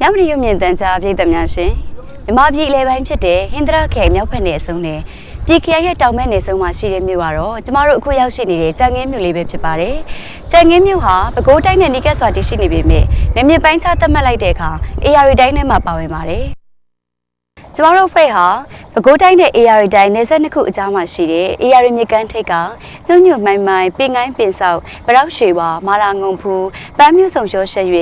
မြမရီရုံမြင့်တန်ကြားပြည်သက်များရှင်မြမပြည်အလဲပိုင်းဖြစ်တဲ့ဟင်္ဒရာခဲမြောက်ဖက်နယ်အစုံနဲ့ပြည်ခရိုင်ရဲ့တောင်ဘက်နယ်ဆုံးမှာရှိတဲ့မြို့ကတော့ကျမတို့အခုရောက်ရှိနေတဲ့ကြံငင်းမြို့လေးပဲဖြစ်ပါတယ်။ကြံငင်းမြို့ဟာပဲခူးတိုင်းနဲ့နီးကပ်စွာတည်ရှိနေပေမဲ့နေမြပိုင်းခြားသတ်မှတ်လိုက်တဲ့အခါ AR တိုင်းထဲမှာပါဝင်ပါတယ်။ ကျမတို့ဖွဲ့ဟာပဲခူးတိုင်းနဲ့ AR တိုင်းနယ်စပ်နှစ်ခုအကြားမှာရှိတဲ့ AR မြစ်ကမ်းထိပ်ကညွန့်ညွန့်မိုင်းမိုင်းပင်ကိုင်းပင်ဆောက်ဗရောက်ရွှေဝါမာလာငုံဖူးပန်းမြို့ဆောင်ကျော်ရှက်၍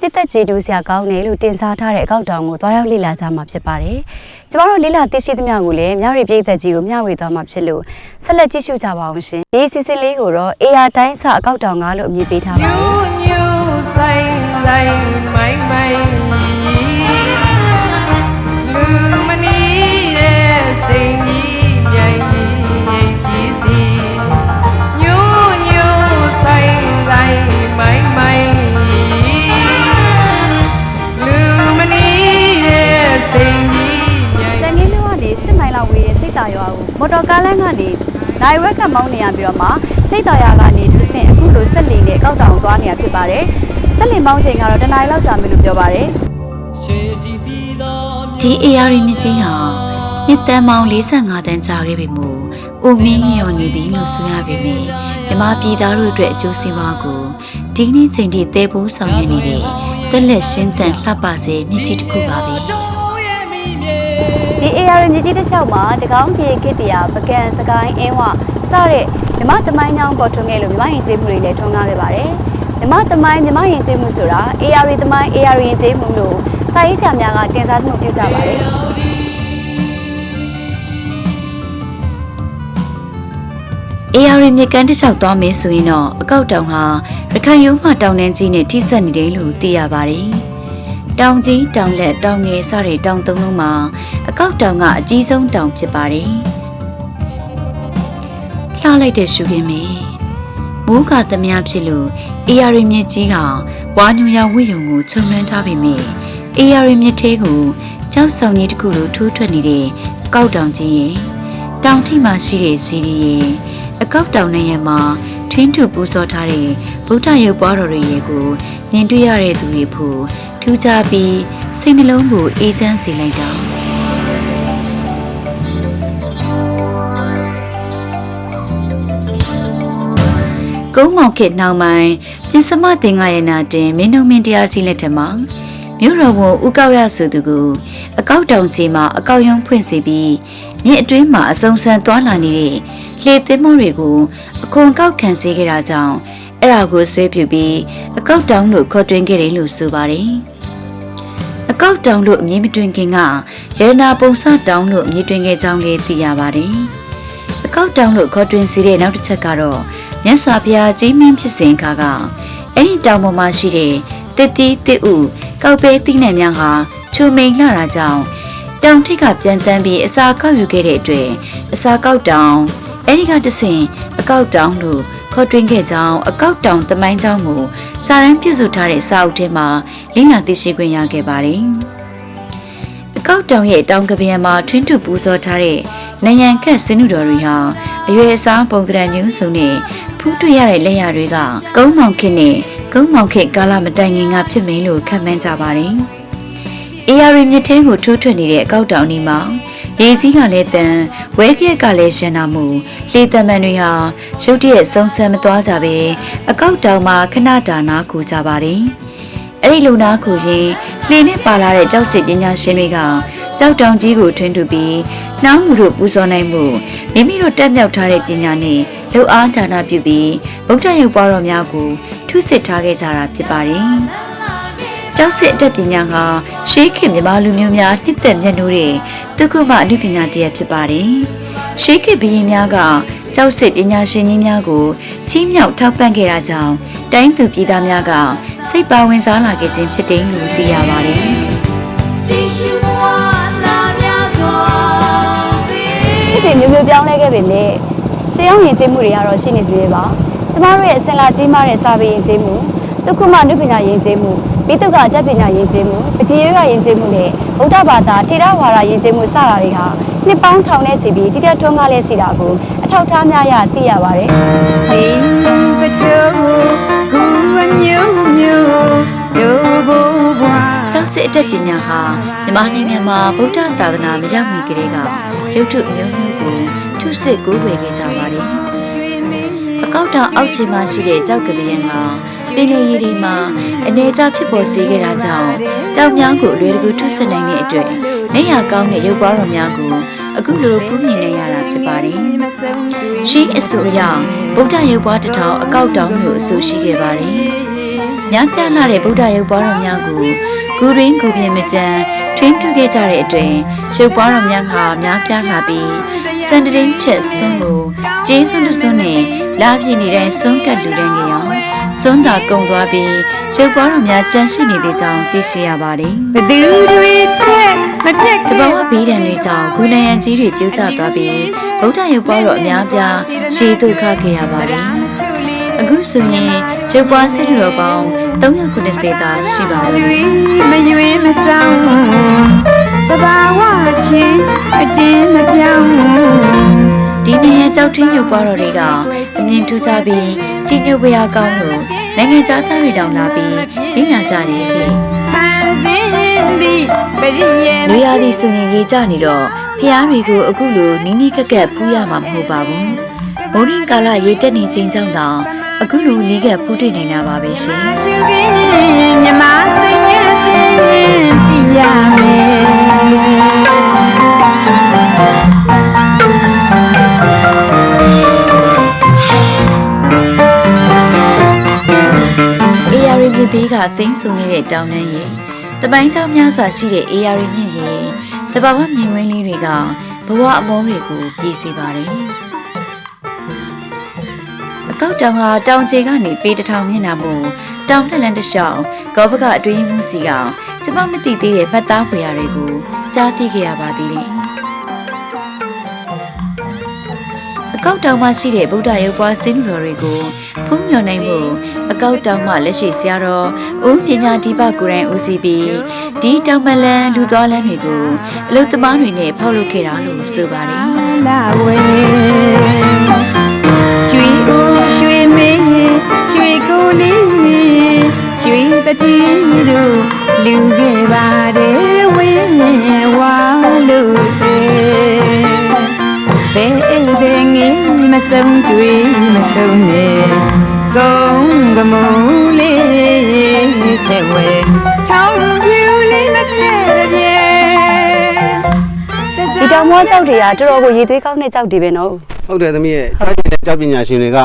နှစ်သက်ကြည်ဒူးစရာကောင်းတယ်လို့တင်စားထားတဲ့အကောက်တောင်ကိုတွားရောက်လေ့လာကြမှာဖြစ်ပါတယ်။ကျမတို့လေ့လာသိရှိသမျှကိုလည်းမြရီပြည်သက်ကြီးကိုမျှဝေသွားမှာဖြစ်လို့ဆက်လက်ကြည့်ရှုကြပါအောင်ရှင်။ဒီစီစဉ်လေးကိုတော့ AR တိုင်းစအကောက်တောင်ကားလို့အမည်ပေးထားပါတယ်ညူညူဆိုင်ဆိုင်မိုင်းမိုင်းလူမနီ တဲ့စိန်ကြီးမြိုင်ကြီးကြီးစီညူညူဆိုင်ဆိုင်မိုင်းမိုင်းလူမနီတဲ့စိန်ကြီးမြိုင်။ကြံငင်းမြို့ကနေ10မိုင်လောက်ဝေးတဲ့စိတ်တာရွာကိုမော်တော်ကားလမ်းကနေနိုင်ဝက်ကမောင်းနေရပြီးတော့မှစိတ်တော်ရွာကနေသူဆင့်အခုလိုဆက်လီနဲ့အကောက်တောင်ကိုသွားနေရဖြစ်ပါတယ်။ဆက်လီမောင်းချိန်ကတော့တနင်္လာရီလောက်ကြာမယ်လို့ပြောပါတယ်။ဒီ AR မြင့်ကြီးဟာ နှစ်တန်းပေါင်း45တန်းကြာခဲ့ပြီမို့ဦးမင်းရော်နေပြီလို့ဆိုရပေမယ့်မြမပြည်သားတို့အတွက်အကျိုးစီးပွားကိုဒီနေ့ချိန်ထိတဲဖို့ဆောင်ရွက်နေတဲ့တက်လက်ရှင်းတန်လှပစေမြင့်ကြီးတစ်ခုပါပဲဒီ AR မြကြီးတစ်လျှောက်မှာတကောင်းပြေခစ်တရာပကံစကိုင်းအင်းဝစတဲ့မြမသမိုင်းကြောင်းပေါ်ထွန်းခဲ့လို့မြမရင်ကျေးမှုတွေလည်းထွန်းကားခဲ့ပါတယ်မြမသမိုင်းမြမရင်ကျေးမှုဆိုတာ AR သမိုင်း AR ရင်ကျေးမှုလို့စာရေးဆရာများကတင်စားမှုပြုကြပါတယ် AR မြစ်ကမ်းတစ်လျှောက်သွားမယ်ဆိုရင်တော့အကောက်တောင်ဟာရခိုင်ရုံးမှတောင်တန်းကြီးနဲ့ထိစပ်နေတယ်လို့သိရပါတယ်။တောင်ကြီးတောင်လက်တောင်ငယ်စတဲ့တောင်သုံးလုံးမှာအကောက်တောင်ကအကြီးဆုံးတောင်ဖြစ်ပါတယ်။လှလိုက်တဲ့ရှုခင်းမေမိုးကသမ ्या ဖြစ်လို့ AR မြစ်ကြီးကဝါညူရောင်ဝိယုံကိုခြုံနှန်းထားပေမယ့် AR မြစ်သေးကိုကြောက်ဆောင်ကြီးတစ်ခုလိုထိုးထွက်နေတဲ့အကောက်တောင်ကြီးရဲ့တောင်ထိပ်မှာရှိတဲ့စီဒီရဲ့ အကောက်တောင်နဲ့ရမှာထင်းထူပူဇော်ထားတဲ့ဗုဒ္ဓရုပ်ပွားတော်တွေရဲ့ကိုမြင်တွေ့ရတဲ့သူတွေဖို့ထူးခြားပြီးစိတ်နှလုံးကိုအေးချမ်းစေလိုက်တာကုန်းမောင်ခေတ်နောက်ပိုင်းပြင်စမတင်ငါရနာတင်မင်းတို့မင်းတရားကြီးလက်ထက်မှာမြို့တော်ဝန်ဦးကောက်ရဆိုသူကိုအကောက်တောင်ချီမှာအကောက်ရုံးဖွင့်စီပြီး မြစ်အတွင်းမှာအစုံစံသွားလာနေတဲ့လှေသင်းမောတွေကိုအခွန်ကောက်ခံစေခဲ့တာကြောင့်အဲ့ဒါကိုဆွဲပြူပြီးအကောက်တောင်လို့ခေါ်တွင်ခဲ့တယ်လို့ဆိုပါတယ်အကောက်တောင်လို့အမည်မတွင်ခင်ကရတနာပုံစတောင်လို့အမည်တွင်ခဲ့ကြောင်းလည်းသိရပါတယ်အကောက်တောင်လို့ခေါ်တွင်စီတဲ့နောက်တစ်ချက်ကတော့မြတ်စွာဘုရားကြီးမင်းဖြစ်စဉ်ခါကအဲ့ဒီတောင်ပေါ်မှာရှိတဲ့တစ်တီးတစ်ဥကောက်ပဲတိနှံများဟာချူမိန်လှတာကြောင့် တောင်ထိပ်ကပြန်တန်းပြီးအစာကောက်ယူခဲ့တဲ့အတွက်အစာကောက်တောင်အဲ့ဒီကတဆင်အကောက်တောင်လို့ခေါ်တွင်ခဲ့ကြောင်းအကောက်တောင်တမိုင်းကြောင်းကိုစာရန်ပြုစုထားတဲ့စာအုပ်ထဲမှာလိလာသိရှိခွင့်ရခဲ့ပါတယ်။အကောက်တောင်ရဲ့တောင်ကပြန်မှာထွင်းထုပူဇော်ထားတဲ့နယံခက်စင်းနုတော်တွေဟာအရွယ်အစားပုံစံမျိုးစုံနဲ့ဖူးတွေ့ရတဲ့လက်ရတွေကကုန်းမောင်ခစ်နဲ့ကုန်းမောင်ခစ်ကာလမတိုင်ခင်ကဖြစ်မယ်လို့ခန့်မှန်းကြပါတယ်။ AR မြစ်ထဲကိုထိုးထွက်နေတဲ့အကောက်တောင်ဒီမှာရေစည်းကလည်းတန်ဝဲကက်ကလည်းရှင်းနာမှုလေတမန်တွေဟာရုတ်တရက်စုံစမ်းမသွားကြပဲအကောက်တောင်မှာခဏတာနာကူကြပါတယ်။အဲ့ဒီလူနာကူရင်လှေနဲ့ပါလာတဲ့ကြောက်စစ်ပညာရှင်တွေကကြောက်တောင်ကြီးကိုထွင်းထူပြီးနှောင်းမှုတို့ပူဇော်နိုင်မှုမိမိတို့တက်မြောက်ထားတဲ့ပညာနဲ့လှုပ်အားဒါနပြုပြီးဗုဒ္ဓရုပ်ပွားတော်များကိုထုစစ်ထားခဲ့ကြတာဖြစ်ပါတယ်။ ကျောက်စစ်အတတ်ပညာဟာရှေးခေတ်မြန်မာလူမျိုးများနှစ်သက်မြတ်နိုးတဲ့တုကုမအနုပညာတရားဖြစ်ပါတယ်။ရှေးခေတ်ဘုရင်များကကျောက်စစ်ပညာရှင်ကြီးများကိုချီးမြှောက်ထောက်ပံ့ခဲ့တာကြောင့်တိုင်းသူပြည်သားများကစိတ်ပါဝင်စားလာခဲ့ခြင်းဖြစ်တယ်လို့သိရပါတယ်။ဒီမျိုးမျိုးပြောင်းလဲခဲ့ပေမဲ့ရှေးအောင်ရင်ကျေးမှုတွေကတော့ရှိနေသေးတယ်ပါကျမတို့ရဲ့အစင်လာကြီးမားတဲ့စာပေရင်ကျေးမှုဒုက္ခမနုပညာရင်ကျေးမှု ပိတုကတက်ပညာရင်ကျေးမှုပကြီးရွေးကရင်ကျေးမှုနဲ့ဗုဒ္ဓဘာသာထေရဝါဒရင်ကျေးမှုစတာတွေဟာနှစ်ပေါင်းထောင်နဲ့ချီပြီးတိတက်ထွန်းကားလက်ရှိတာကိုအထောက်ထားများရသိရပါတယ်အိမ်ကကြိုးကူအမျိုးမျိုးတို့ဘွားကျောက်စစ်အတက်ပညာဟာမြန်မာနိုင်ငံမှာဗုဒ္ဓသာသနာမရောက်မီကလေးကရုပ်ထုမျိုးမျိုးကိုထုစစ်ကိုးကွယ်ခဲ့ကြပါတယ်။အကောက်တောင်အောက်ခြေမှာရှိတဲ့ကြောက်ကပယံက ပင်လယ်ရည်ဒီမှာအနေကျဖြစ်ပေါ်စေခဲ့တာကြောင့်ကြောက်မြောင်းကိုအလွယ်တကူထုစစ်နိုင်တဲ့အတွက်နေရကောင်းတဲ့ရုပ်ပွားတော်များကိုအခုလိုဖူးမြင်နေရတာဖြစ်ပါတယ်။ရှင်းအဆိုအရဗုဒ္ဓရုပ်ပွားတစ်ထောင်အကောက်တောင်လို့အဆိုရှိခဲ့ပါတယ်။ညံပြလာတဲ့ဗုဒ္ဓရုပ်ပွားတော်များကိုဂူရင်းဂူပြင်းမကြမ်းထွင်းထူခဲ့ကြတဲ့အတွင်ရုပ်ပွားတော်များဟာများပြားလာပြီးစန်တရင်ချက်ဆွန်းကိုကျေးစွန်းတစွန်းနဲ့လာပြည့်နေတိုင်းဆွန်းကတ်လူတန်းကြအောင် စွန်းသာကုံသွားပြီးရုပ်ပွားတော်များကြန့်ရှိနေသေးကြောင်းသိရှိရပါတယ်။ဘသူတွေချက်မပြတ်တဘာဝဘေးဒဏ်တွေကြောင့်ဂုဏယံကြီးတွေပြိုကျသွားပြီးဗုဒ္ဓရုပ်ပွားတော်အများပြားရှေးဒုက္ခခဲ့ရပါတယ်။အခုဆိုရင်ရုပ်ပွားစစ်တော်ပေါင်း390သာရှိပါတော့တယ်မရွေးမဆောင်တဘာဝချင်းအတင်းမပြောင်း။ဒီနေရကြောက်ထင်းရုပ်ပွားတော်တွေကအမြင်ထူးခြားပြီး ကြီးညိုပွေအားကောင်းလို့နိုင်ငံခြားသားတွေတောင်လာပြီးလိနာကြတယ်လေဖန်ဆင်းသည်ပရိယေ။လူရသည်ဆိုရင်ရေးကြနေတော့ဖျားတွေကိုအခုလိုနီးနီးကက်ကက်ဖူးရမှာမဟုတ်ပါဘူး။ဘုံရင်ကာလရေးတက်နေချိန်ကြောင့်တောင်အခုလိုနီးကက်ဖူးတွေ့နေတာပါပဲရှင်။ရှုခင်းမြမစိတ်ရစင် ယာရီမြစ်ဘေးကစိမ့်ဆုံနေတဲ့တောင်တန်းရေတပိုင်းချောင်းများစွာရှိတဲ့အေယာရီမြစ်ရေတဘာဝမြင်ကွင်းလေးတွေကဘဝအမောတွေကိုပြည့်စေပါတယ်အကောက်တောင်ဟာတောင်ခြေကနေပေတစ်ထောင်မျက်နှာမို့တောင်တက်လန်တစ်လျှောက်ကောဘကအတွင်းမှုစီကကျမမသိသေးတဲ့ဖတ်သားဖွေရာတွေကိုကြားသိခဲ့ရပါသေးတယ်အ ကောက်တောင်မှာရှိတဲ့ဗုဒ္ဓရုပ်ပွားစင်းလူတော်တွေကိုဖုံးမြော်နိုင်မှုအကောက်တောင်မှလက်ရှိဆရာတော်ဦးပညာဒီပကိုရိုင်းဦးစီးပြီးဒီတောင်မလန်လူသွားလမ်းတွေကိုအလုသမားတွေနဲ့ဖောက်လုပ်ခဲ့တာလို့ဆိုပါတယ်လာဝဲရွှေဦးရွှေမင်းရွှေကိုလေးရွှေတတိတို့လူခဲ့ပါတယ်ဝင်းဝါလို့ဘ ပဲငင်းမဆုံးတွေ့မဆုံးနဲ့ကုန်းကမုံလေးချက်ဝဲထောင်းပြူလေးမပြဲပြဲဒီတောင်မောကြောက်တွေကတော်တော်ကိုရည်သွေးကောင်းတဲ့ကြောက်တွေပဲနော်ဟုတ်တယ်သမီးရဲ့အားကြီးတဲ့ကြောက်ပညာရှင်တွေက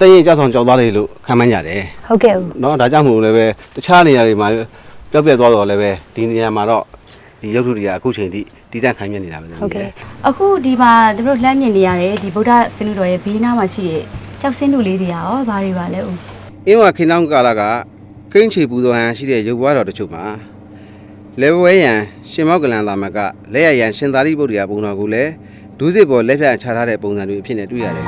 တရင်ကြောက်ဆောင်ကြောက်သားတွေလို့ခံမှန်းကြတယ်ဟုတ်ကဲ့ဦးနော်ဒါကြောင့်မို့လည်းပဲတခြားနေရာတွေမှာပျောက်ပျက်သွားတော့လည်းပဲဒီနေရာမှာတော့ဒီရုပ်ထုတွေကအခုချိန်ထိ တည်တံ့ခိုင်းမြနေတာပဲသမီးဟုတ်ကဲ့ရဲ့အခုဒီမှာသူတို့လှမ်းမြင်နေရတယ်ဒီဗုဒ္ဓစင်လူတော်ရဲ့ဘေးနားမှာရှိတဲ့ကြောက်စင်းလူလေးတွေရောဘာတွေပါလဲဦးအင်းဝခိနောင်းကာလကကိန်းချေပူဇော်ဟန်ရှိတဲ့ရုပ်ဘွားတော်တချို့မှာလေဝဲရန်ရှင်မောက်ကလန်သာမကလက်ရရန်ရှင်သာရိပုတ္တရာပုံတော်ကိုလည်းဒုစစ်ပေါ်လက်ဖြတ်ချထားတဲ့ပုံစံတွေအဖြစ်နဲ့တွေ့ရတယ်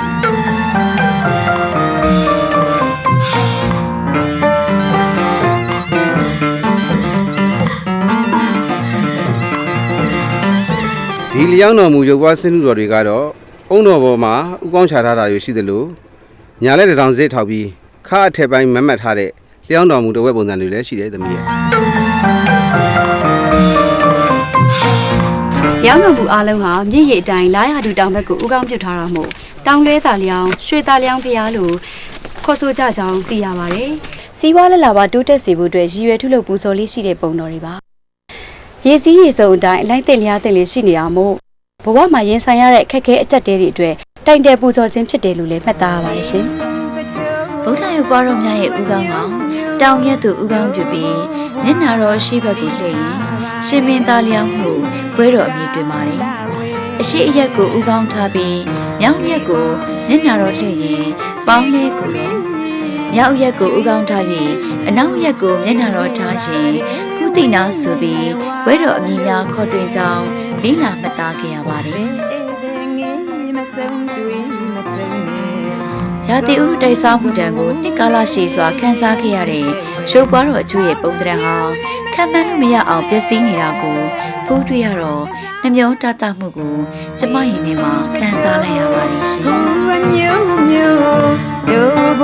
ဒီလျောင်းတော်မူရုပ်ဘွားစင်းလူတော်တွေကတော့အုံတော်ပေါ်မှာဥကောင်းချထားတာတွေရှိသလိုညာလက်တစ်ထောင်စစ်ထောက်ပြီးခါအထက်ပိုင်းမတ်မတ်ထားတဲ့လျောင်းတော်မူတဝက်ပုံစံတွေလည်းရှိတယ်သမီးရဲ့ရောင်းတော်မူအားလုံးဟာမြင့်ရည်အတိုင်းလာရတူတောင်ဘက်ကိုဥကောင်းပြုတ်ထားတာမို့တောင်လဲသာလျောင်းရွှေသာလျောင်းဖျားလို့ခေါ်ဆိုကြကြောင်းသိရပါတယ်။စီးပွားလက်လာပါတိုးတက်စေဖို့အတွက်ရည်ရွယ်ထုလုပ်ပူဇော်လေးရှိတဲ့ပုံတော်တွေပါ။ ရေစည်းရေစုံအတိုင်းအလိုက်တင်လျားတင်လေးရှိနေတာမို့ဘဝမှာရင်ဆိုင်ရတဲ့အခက်အခဲအကျက်တဲတွေအတွက်တိုင်တယ်ပူဇော်ခြင်းဖြစ်တယ်လို့လည်းမှတ်သားရပါတယ်ရှင်။ဗုဒ္ဓရုပ်ပွားတော်များရဲ့ဥကောင်းကောင်တောင်ရက်သူဥကောင်းပြုပြီးမျက်နာတော်ရှိဘက်ကိုလှည့်ရင်ရှင်မင်းသားလျောင်းမှုပွဲတော်အမည်တွင်ပါတယ်အရှိအရက်ကိုဥကောင်းထားပြီးမြောက်ရက်ကိုမျက်နာတော်လှည့်ရင်ပေါင်းလေးကိုတော့မြောက်ရက်ကိုဥကောင်းထားပြီးအနောက်ရက်ကိုမျက်နာတော်ထားရင် ကုသိနာဆိုပြီးပွဲတော်အမည်များခေါ်တွင်ကြောင်းလိလာမှတ်သားခဲ့ရပါတယ်ရာသီဥတုတိုက်စားမှုတံကိုနှစ်ကာလရှည်စွာခန်းစားခဲ့ရတဲ့ရုပ်ပွားတော်အချို့ရဲ့ပုံသဏ္ဍာန်ဟာခံမှန်းလို့မရအောင်ပျက်စီးနေတာကိုဖိုးတွေ့ရတော့နှမျောတတမှုကိုကျမရင်ထဲမှာခန်းစားလိုက်ရပါတယ်ရှင်ညို့ညို့တို့ဘ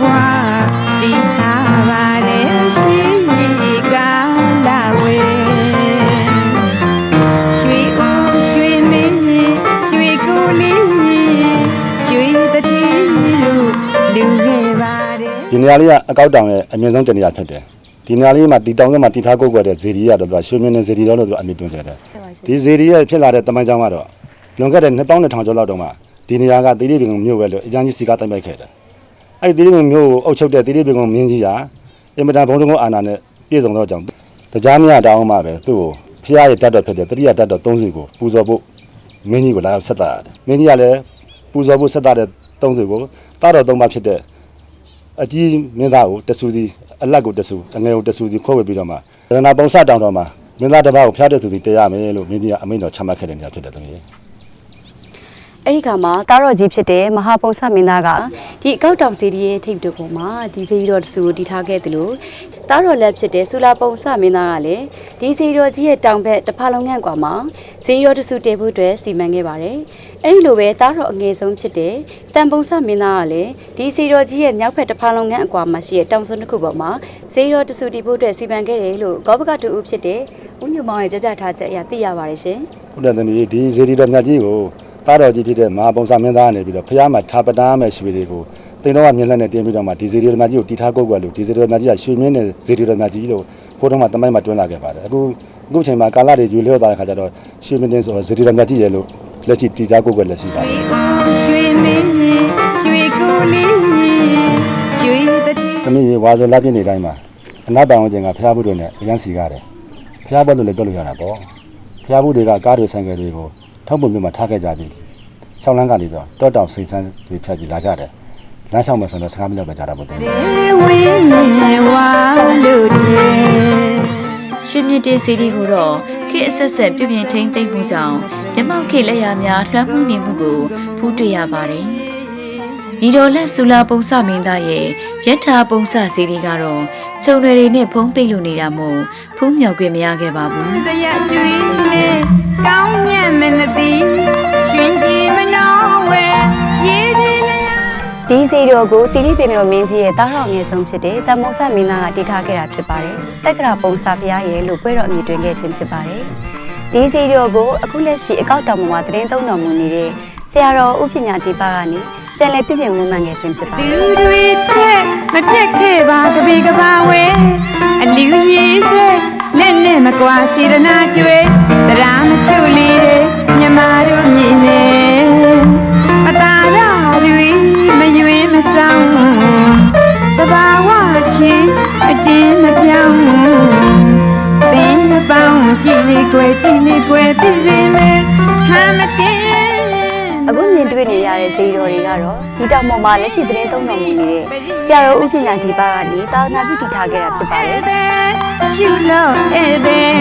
ဘွားတည်ထားပါလေရှိက လေးကအကောက်တောင်ရဲ့အမြင့်ဆုံးတနေရာဖြစ်တယ်ဒီနေရာလေးမှာဒီတောင်ကမှာတီထားကုတ်ကွက်တဲ့ဇေဒီကတော့သူကရွှေမြင့်နဲ့ဇေဒီတော်လို့သူအမြင့်တွင်စေတယ်ဒီဇေဒီရဲ့ဖြစ်လာတဲ့တမန်ကြောင်ကတော့လွန်ခဲ့တဲ့နှစ်ပေါင်း2000ကျော်လောက်တုန်းကဒီနေရာကတိရိပင်ကုန်းမြို့ပဲလို့အကြမ်းကြီးစီကားတိုက်ပိုက်ခဲ့တယ်အဲ့ဒီတိရိပင်မြို့ကိုအုပ်ချုပ်တဲ့တိရိပင်ကုန်းမင်းကြီးကအင်မတန်ဘုံတုံးအာဏာနဲ့ပြည့်စုံသောကြောင့်တရားမြတ်တောင်းမှပဲသူ့ကိုဖျားရတတ်တော်ဖြစ်တဲ့တတိယတတ်တော်30ကိုပူဇော်ဖို့မင်းကြီးကိုလာရောက်ဆက်တာရတယ်မင်းကြီးကလည်းပူဇော်ဖို့ဆက်တာတဲ့30ကိုတာတော်3ပါးဖြစ်တဲ့ အကြီးမင်းသားကိုတဆူစီအလက်ကိုတဆူအငယ်ကိုတဆူစီခွဲဝေပြီးတော့မှရဏပုံစတောင်တော်မှာမင်းသားတစ်ပါးကိုဖျားတဲ့ဆူစီတရမယ်လို့မင်းကြီးကအမိန့်တော်ချမှတ်ခဲ့တဲ့နေရာဖြစ်တယ်တမီး အဲ့ဒီခါမှာတားတော်ကြီးဖြစ်တဲ့မဟာပုံစမင်းသားကဒီအကောက်တောင်စီဒီရဲ့ထိပ်တူပေါ်မှာဒီစီရီတော်တဆူကိုတည်ထားခဲ့တယ်လို့တားတော်လက်ဖြစ်တဲ့ဆူလာပုံစမင်းသားကလည်းဒီစီရီတော်ကြီးရဲ့တောင်ဘက်တစ်ဖာလုံးငန့်ကွာမှာစီရီတော်တဆူတည်ဖို့အတွက်စီမံခဲ့ပါတယ်အဲ့ဒီလိုပဲတားတော်အငယ်ဆုံးဖြစ်တဲ့တန်ပုံစမင်းသားကလည်းဒီစီရီတော်ကြီးရဲ့မြောက်ဘက်တစ်ဖာလုံးငန့်အကွာမှာရှိတဲ့တောင်စွန်းတစ်ခုပေါ်မှာစီရီတော်တဆူတည်ဖို့အတွက်စီမံခဲ့တယ်လို့ဂောဘကတူဦးဖြစ်တဲ့ဦးညုမောင်ရဲ့ပြပြထားချက်အရသိရပါတယ်ရှင်ဟုတ်တယ်တမီးဒီဇေဒီတော်မြတ်ကြီးကို တားတော်ကြီးဖြစ်တဲ့မဟာပုံစမင်းသားကနေပြီးတော့ဖျားမှာထာပတားမဲ့ရွှေတွေကိုတင်တော့ကမြင်းလက်နဲ့တင်ပြီးတော့မှဒီဇေဒီတော်မြတ်ကြီးကိုတီထားကုတ်ကွက်လို့ဒီဇေဒီတော်မြတ်ကြီးကရွှေမြင်းနဲ့ဇေဒီတော်မြတ်ကြီးလို့ဖိုးတော့မှတမိုင်းမှာတွင်းလာခဲ့ပါတယ်အခုအခုချိန်မှာကာလတွေယူလျော့သွားတဲ့ခါကျတော့ရွှေမြင်းတင်ဆိုတော့ဇေဒီတော်မြတ်ကြီးရဲ့လို့လက်ရှိတီထားကုတ်ကွက်လက်ရှိပါတယ်ရွှေမင်းရွှေကိုလေးရွှေတတိ။သမီးရေဝါဆိုလက်ပြနေတိုင်းမှာအနာတောင်ကျင်ကဖျားဘူးတွေနဲ့အရန်စီကားတယ်။ဖျားဘက်လို့လည်းပြောလို့ရတာပေါ့။ဖျားဘူးတွေကကားတွေဆိုင်ကယ်တွေကို ထောက်ပုံမျိုးမှာထားခဲ့ကြပြီ။ဆောင်းလန်းကနေတော့တောတောင်စိတ်ဆန်းတွေဖြတ်ပြီးလာကြတယ်။လမ်းလျှောက်မယ်ဆိုတော့စကားမပြောပဲကြတာပေါ့သမီးဝင်းနေဝါလို့တဲ့ရွှေမြင့်တင်စီဒီကိုတော့ခေတ်အဆက်ဆက်ပြုပြင်ထိန်းသိမ်းမှုကြောင့်မြမောက်ခေတ်လက်ရာများလွှမ်းမိုးနေမှုကိုဖူးတွေ့ရပါတယ်။ ဒီတော်လက်ဆူလာပုံစမင်းသားရဲ့ယထာပုံစစီဒီကတော့ခြုံတွေတွေနဲ့ဖုံးပိတ်လို့နေတာမို့ဖူးမြောက်ခွင့်မရခဲ့ပါဘူးတရကျွေးလေကောင်းမြတ်မနတိရှင်ကြီးမနောဝဲရေးစီနနာဒီစီတော်ကိုတိရိပင်တော်မင်းကြီးရဲ့တားတော်ငယ်ဆုံးဖြစ်တဲ့တမ္မောဆမင်းသားကတည်ထားခဲ့တာဖြစ်ပါတယ်။တက္ကရာပုံစာဖျားရဲ့လို့ပွဲတော်အမည်တွင်ခဲ့ခြင်းဖြစ်ပါတယ်။ဒီစီတော်ကိုအခုလက်ရှိအကောက်တောင်ပေါ်မှာတရင်သုံးတော်မူနေတဲ့ဆရာတော်ဥပညာတိပါကနေ ပြန်လည်ပြည့်ပြည့်ဝန်းမှန်ခဲ့ခြင်းဖြစ်ပါတလူယ်တွေချက်မပြက်ခဲ့ပါကပေကပါဝဲအလူကြီးစဲလက်နဲ့မကွာစေရနာကျွေးတရားမချုလေးတဲ့မြမတို့မြင်နေပတာရတွေမယွင်းမဆောင်သဘာဝချင်းအတင်းမပြောင်းသင်မပေါင်းကြည့်လေကွယ်ကြည့်လေကွယ်သိစေလေဟမ်းမတင်း။ အခုမြင်တွေ့နေရတဲ့စီတော်တွေကတော့ဒီတောင်ပေါ်မှာလက်ရှိတရင်သုံးတော်မူနေတဲ့ဆရာတော်ဥပညာတိပါကနေသာသနာပြုတည်ထားခဲ့တာဖြစ်ပါတယ်။ရှုလို့ဧည့်သည်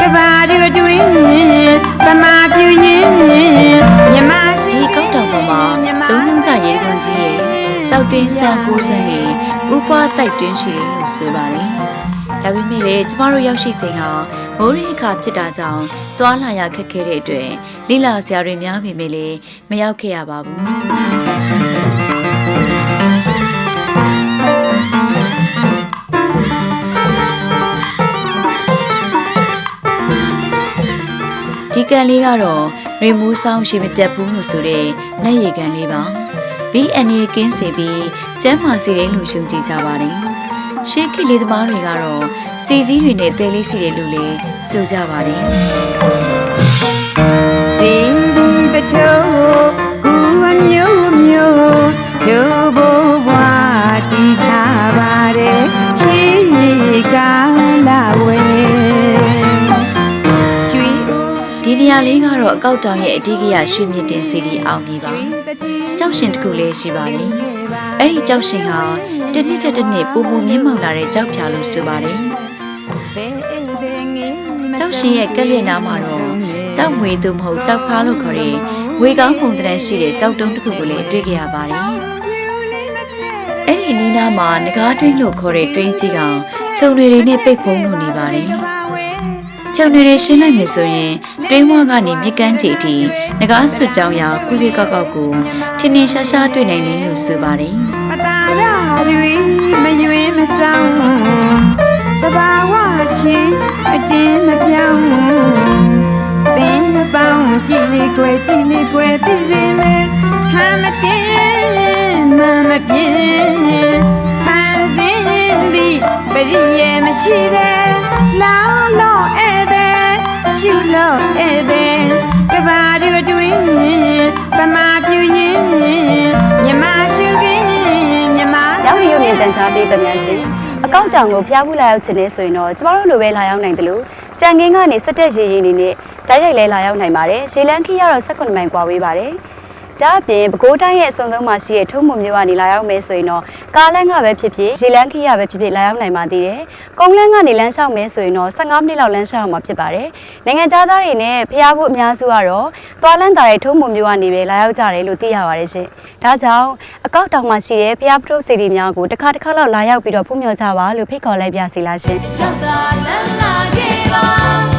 ကဘာတွေအတွင်းသမာပြူရင်မြမဒီကောက်တောင်ပေါ်မှာကျုံညုံကြရေကွန်ကြီးရဲ့ကြောက်တွင်းဆန်ကူးစံနဲ့ဥပွားတိုက်တွင်းရှိတယ်လို့ဆိုပါတယ်။ ဒါပေမဲ့လည်းကျမတို့ရောက်ရှိချိန်ဟာမိုးရိခါဖြစ်တာကြောင့်သွားလာရခက်ခဲတဲ့အတွက်လိလာဆရာတွေများပေမဲ့လည်းမရောက်ခဲ့ရပါဘူး။ဒီကန်လေးကတော့ရေမူးဆောင်ရှိမပြတ်ဘူးလို့ဆိုတဲ့လက်ရည်ကန်လေးပါ။ BNA ကင်းစီပြီးကျမ်းမာစီတယ်လို့ရှုံကြည်ကြပါတယ်။ ရှေးခေတ်လေးသမားတွေကတော့စီစည်းတွေနဲ့တဲလေးရှိတယ်လို့လည်းဆိုကြပါတယ်စီဒီပချိုးကူအမျိုးမျိုးတို့ဘဝတည်ထားပါတယ်ရှိကာလာဝဲကျွေး။ဒီနေရာလေးကတော့အကောက်တောင်ရဲ့အဓိကရရွှေမြင့်တင်စီဒီအောင်ပြီပါ။ကြောက်ရှင်တစ်ခုလေးရှိပါတယ်။အဲ့ဒီကြောက်ရှင်ဟာ တစ်နှစ်တစ်နှစ်ပူပူမြင့်မောက်လာတဲ့ကြောက်ဖြာလို့ဆိုပါတယ်။ကြောက်ရှင်ရဲ့ကက်လျက်နားမှာတော့ကြောက်မွေသူမဟုတ်ကြောက်ဖားလို့ခေါ်တဲ့ဝေကောင်းပုံတရံရှိတဲ့ကြောက်တုံးတစ်ခုကိုလည်းတွေ့ကြရပါတယ်။အဲ့ဒီအနီးနားမှာငကားတွင်းလို့ခေါ်တဲ့တွင်းကြီးကောင်ခြုံတွေတွေနဲ့ပိတ်ဖုံးလို့နေပါတယ်။ခြုံတွေတွေရှင်းလိုက်မယ်ဆိုရင်တွင်းဝါကနေမြစ်ကမ်းခြေအထိငကားဆွတ်ကြောင်ရာကုလေးကောက်ကောက်ကိုထင်းထင်းရှားရှားတွေ့နိုင်တယ်လို့ဆိုပါတယ်။ပတာ ရတွေမယွင်းမဆောင်သဘာဝချင်းအတင်းမပြောင်းသင်မပေါင်းကြည့်လေကွယ်ကြည့်လေကွယ်သိစေလေဟမ်းမတင်းမမပြင်းဟမ်းစေရိယေမရှိတဲ့ ရောက်ရီရုပ်မြင်တန်ချားပေးသမျှရှင်အကောက်တောင်ကိုဖျားဘူးလာရောက်ခြင်းနဲ့ဆိုရင်တော့ကျမတို့လိုပဲလာရောက်နိုင်တယ်လို့ကြံငင်းကနေစက်တက်ရေရင်နေနဲ့တိုက်ရိုက်လဲလာရောက်နိုင်ပါတယ်ရှေလန်းခီကတော့18မိုင်กว่าဝေးပါတယ် ဒါအပြင်ပဲခူးတိုင်းရဲ့အစုံဆုံးမှာရှိတဲ့ထုံးမုံမျိုးကနေလာရောက်မယ်ဆိုရင်တော့ကားလန်းကပဲဖြစ်ဖြစ်ရေလန်းခီရပဲဖြစ်ဖြစ်လာရောက်နိုင်ပါသေးတယ်။ကုန်းလန်းကနေလမ်းလျှောက်မယ်ဆိုရင်တော့15မိနစ်လောက်လမ်းလျှောက်မှာဖြစ်ပါတယ်။နိုင်ငံသားသားတွေနဲ့ဖျားဖို့အများစုကတော့သွားလန်းတာရဲ့ထုံးမုံမျိုးကနေပဲလာရောက်ကြတယ်လို့သိရပါတယ်ရှင်။ဒါကြောင့်အကောက်တောင်မှာရှိတဲ့ဖျားပထုစီတွေများကိုတစ်ခါတစ်ခါလောက်လာရောက်ပြီးတော့ဖုံးမြော်ကြပါလို့ဖိတ်ခေါ်လိုက်ပါစီလားရှင်။ရောက်တာလန်းလာခဲ့ပါ